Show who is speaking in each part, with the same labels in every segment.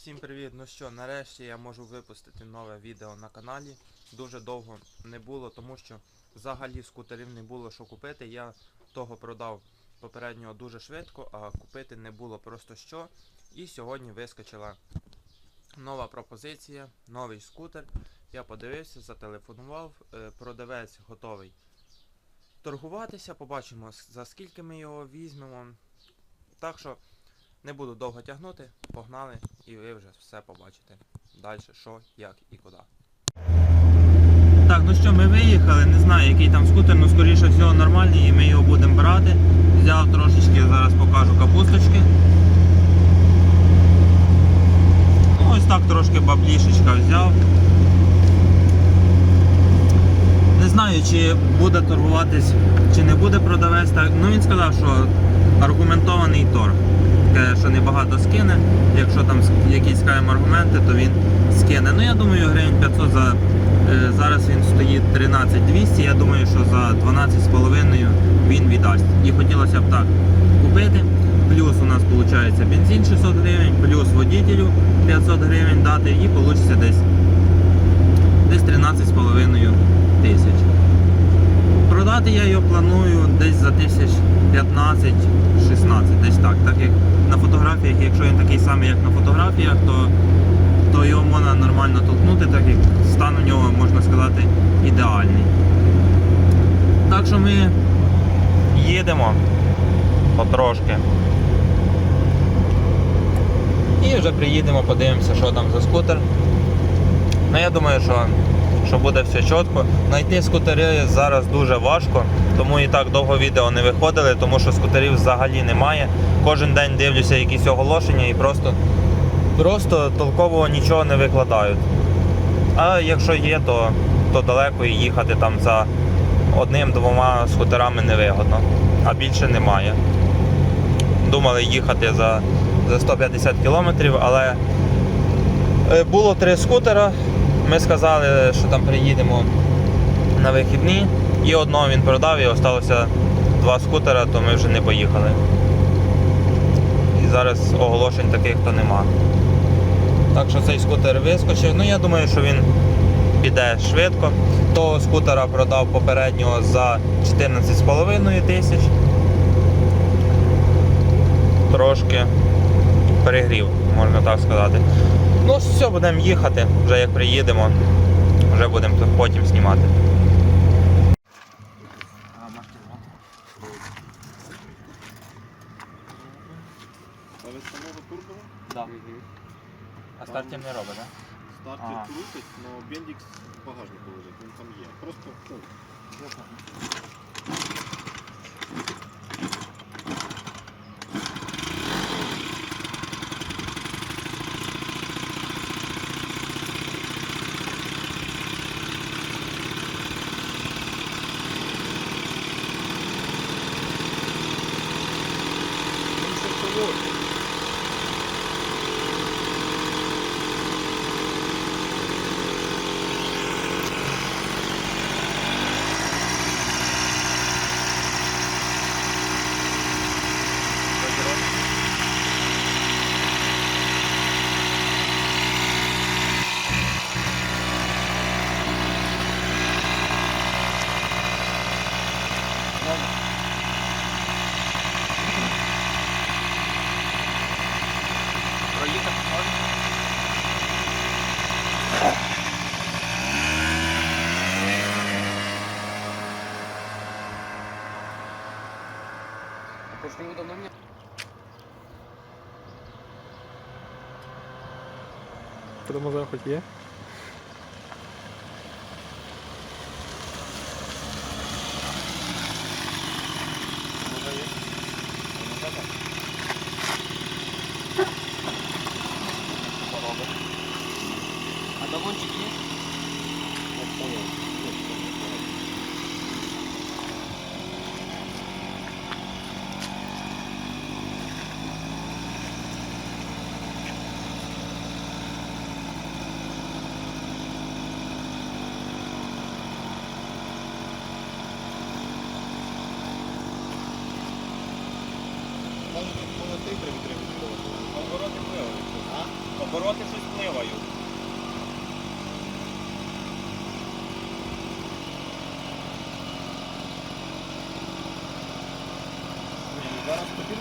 Speaker 1: Всім привіт! Ну що, нарешті я можу випустити нове відео на каналі. Дуже довго не було, тому що взагалі скутерів не було що купити. Я того продав попереднього дуже швидко, а купити не було просто що. І сьогодні вискочила нова пропозиція, новий скутер. Я подивився, зателефонував, е, продавець готовий торгуватися, побачимо за скільки ми його візьмемо. Так що не буду довго тягнути, погнали і ви вже все побачите. Далі що, як і куди. Так, ну що, ми виїхали, не знаю який там скутер, ну скоріше всього нормальний і ми його будемо брати. Взяв трошечки, зараз покажу капусточки. Ну, ось так трошки баблішечка взяв. Не знаю, чи буде торгуватись, чи не буде продавець. Так, ну він сказав, що аргументований торг. Каже, що небагато скине. Якщо там якісь скажімо, аргументи, то він скине. Ну я думаю, гривень 500 за е, зараз він стоїть 13 200. Я думаю, що за 12,5 він віддасть. І хотілося б так купити. Плюс у нас виходить бензин 600 гривень, плюс водителю 500 гривень дати і вийде десь десь 13,5 тисяч. Продати я його планую десь за тисяч 15-16, десь так. Так як на фотографіях, якщо він такий самий, як на фотографіях, то, то його можна нормально толкнути, так як стан у нього, можна сказати, ідеальний. Так що ми їдемо потрошки. І вже приїдемо, подивимося, що там за скутер. Ну я думаю, що, що буде все чітко. Знайти скутери зараз дуже важко, тому і так довго відео не виходили, тому що скутерів взагалі немає. Кожен день дивлюся якісь оголошення і просто, просто толково нічого не викладають. А якщо є, то, то далеко і їхати там за одним-двома скутерами невигодно, а більше немає. Думали їхати за, за 150 кілометрів, але Е, Було три скутера. Ми сказали, що там приїдемо на вихідні. І одного він продав, і залишилося два скутера, то ми вже не поїхали. І зараз оголошень таких то нема. Так що цей скутер вискочив. Ну я думаю, що він піде швидко. Того скутера продав попереднього за 14,5 тисяч. Трошки перегрів, можна так сказати. Ну, все, будемо їхати, вже як приїдемо, вже будемо потім знімати. Да. А стартів не робить, так?
Speaker 2: Стартер
Speaker 1: Ага.
Speaker 2: крутить, але бендікс в багажнику лежить, він там є. Просто ну, він ще холодний.
Speaker 1: Проїхати можна?
Speaker 3: Мне?
Speaker 4: Тормоза хоч є?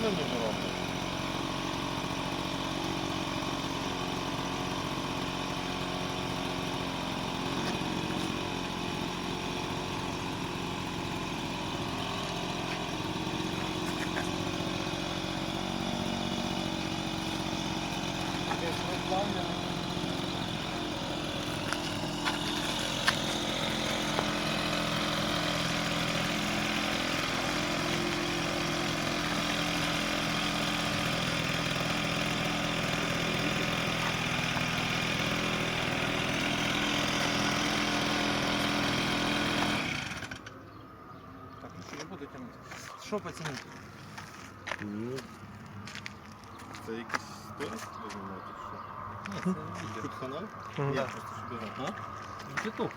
Speaker 1: Зараз потрібно мені робити. Так, Що пацани?
Speaker 2: Ну, це якийсь сторіс ви знімаєте, чи що?
Speaker 1: Ні, це відео.
Speaker 2: Тут канал?
Speaker 4: Мгм.
Speaker 2: Ні,
Speaker 1: Да.
Speaker 2: просто щоб я... А?
Speaker 1: Ютуб.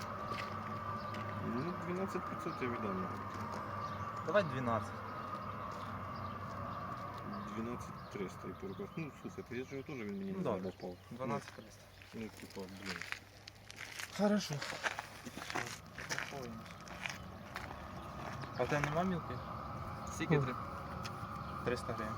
Speaker 2: Ну, 12 500 я віддам.
Speaker 1: Давай 12.
Speaker 2: 12 300 і переказ. Ну, слухайте, я ж його теж він мені
Speaker 1: Ну,
Speaker 2: не
Speaker 1: добре.
Speaker 2: попав.
Speaker 1: 12 300.
Speaker 2: Ну, типа, блін.
Speaker 1: Хорошо. А в тебе нема мілки? Скільки
Speaker 4: Хм.
Speaker 1: три? 300 гривень.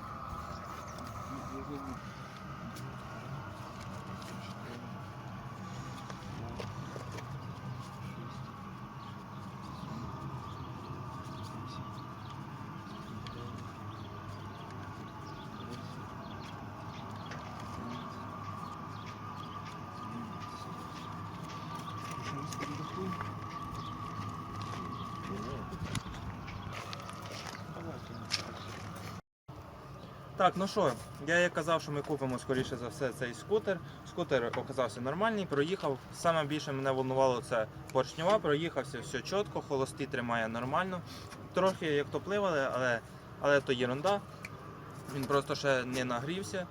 Speaker 1: Так, ну що, я як казав, що ми купимо скоріше за все цей скутер. Скутер оказався нормальний, проїхав. Саме більше мене волнувало це поршньова, проїхався все чітко, холості тримає нормально. Трохи як топливали, але, але то єрунда. Він просто ще не нагрівся.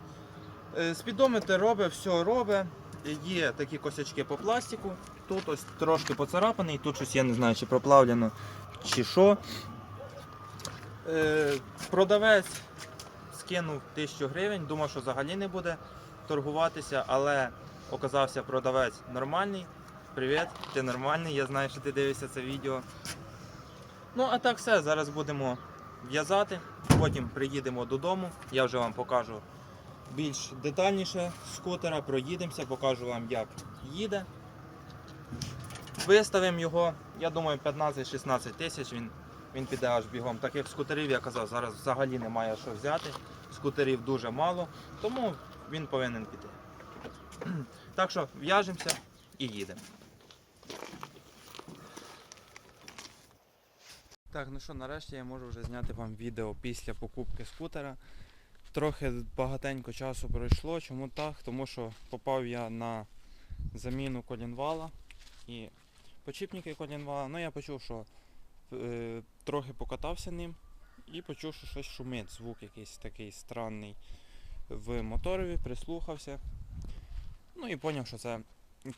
Speaker 1: Е, Спідометр робить, все робить. Є такі косячки по пластику. Тут ось трошки поцарапаний, тут щось я не знаю, чи проплавлено, чи що. Е, Продавець скинув 1000 гривень, думав, що взагалі не буде торгуватися, але оказався продавець нормальний. Привіт, ти нормальний, я знаю, що ти дивишся це відео. Ну, а так все, зараз будемо в'язати, потім приїдемо додому, я вже вам покажу більш детальніше скутера, проїдемося, покажу вам, як їде. Виставимо його, я думаю, 15-16 тисяч він він піде аж бігом. Так як скутерів, я казав, зараз взагалі немає що взяти. Скутерів дуже мало, тому він повинен піти. Так що в'яжемося і їдемо. Так, ну що, нарешті я можу вже зняти вам відео після покупки скутера. Трохи багатенько часу пройшло. Чому так? Тому що попав я на заміну колінвала і почіпники колінвала. Ну я почув, що е, трохи покатався ним і почув, що щось шумить, звук якийсь такий странний в моторові, прислухався. Ну і зрозумів, що це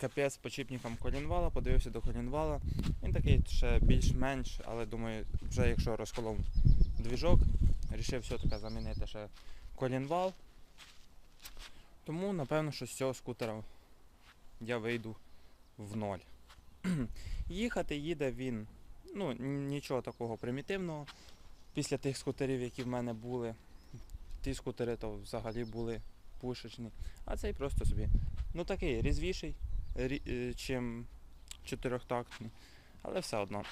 Speaker 1: капець з почіпником колінвала, подивився до колінвала. Він такий ще більш-менш, але думаю, вже якщо розколов двіжок, вирішив все-таки замінити ще колінвал. Тому, напевно, що з цього скутера я вийду в ноль. Їхати їде він ну, нічого такого примітивного. Після тих скутерів, які в мене були, ті скутери то взагалі були пушечні. А цей просто собі. Ну такий різвіший, рі, е, чим чотирьохтактний. Але все одно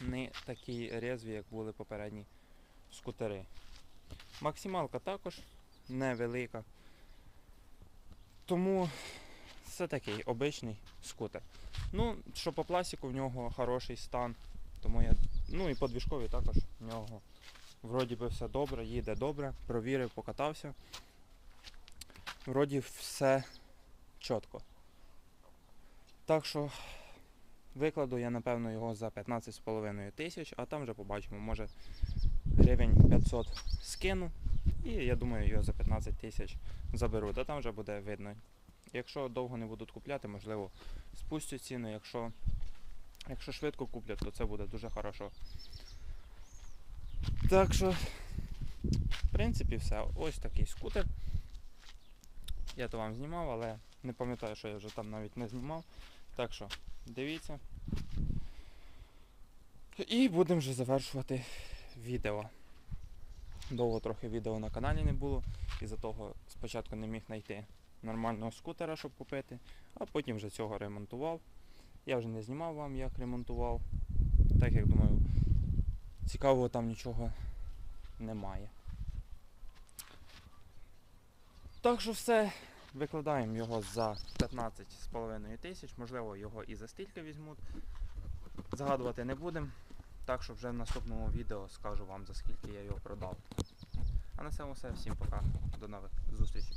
Speaker 1: не такі резві, як були попередні скутери. Максималка також невелика. Тому це такий обичний скутер. Ну, що по пластику в нього хороший стан. Тому я. Ну і по двіжкові також в нього вроді би все добре, їде добре, провірив, покатався. Вроді все чітко. Так що викладу я напевно його за 15,5 тисяч, а там вже побачимо, може гривень 500 скину. І я думаю, його за 15 тисяч заберу. Та там вже буде видно. Якщо довго не будуть купляти, можливо, спустять ціну. Якщо, якщо швидко куплять, то це буде дуже хорошо. Так що, в принципі, все. Ось такий скутер. Я то вам знімав, але не пам'ятаю, що я вже там навіть не знімав. Так що дивіться. І будемо вже завершувати відео. Довго трохи відео на каналі не було, із-за того спочатку не міг знайти нормального скутера, щоб купити, а потім вже цього ремонтував. Я вже не знімав вам, як ремонтував. Так як думаю, цікавого там нічого немає. Так що все, викладаємо його за 15,5 тисяч, можливо, його і за стільки візьмуть. Загадувати не будемо. Так що вже в наступному відео скажу вам за скільки я його продав. А на цьому все. Всім пока. До нових зустрічей.